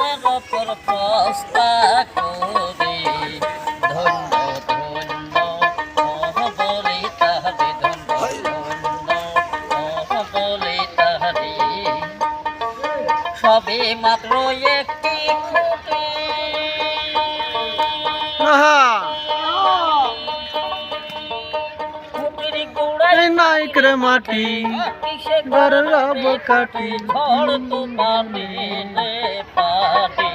স্বর্ণের ওপর প্রস্তা করে ধন্য ধন্য বলে তাহারে ধন্য সবে মাত্র একটি খুঁটি নাইকরে মাটি ঘর রব কাটি। ঝড় তুফানে নে পারে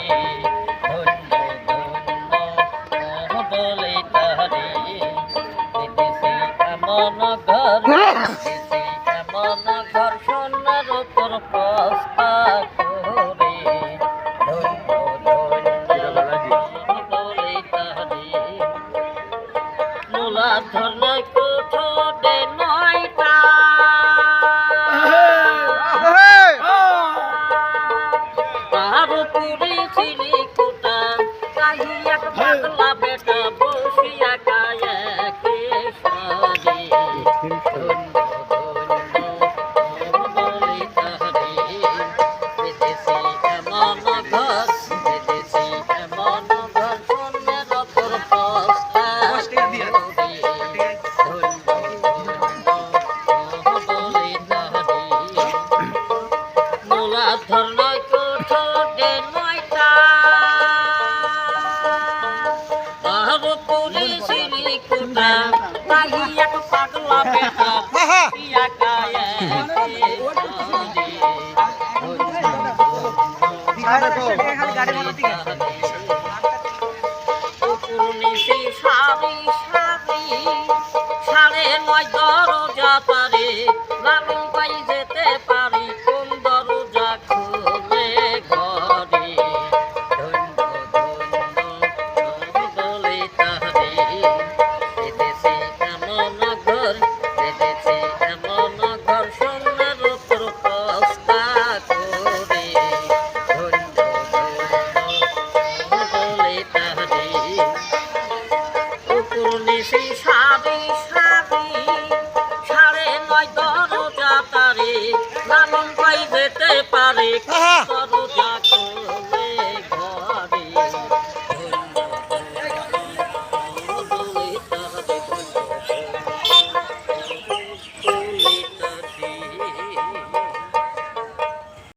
ধন্য 阿姨，呀，大哥。সাড়ে নয় দরজা পারে এদেশে এমন ঘর সোনার উপর কস্তা করে ধন্য ধন্য বলে তাহারে উপর নিশি সারি সারি সাড়ে নয় দরজা তারে লালন পাই যেতে পারে! কত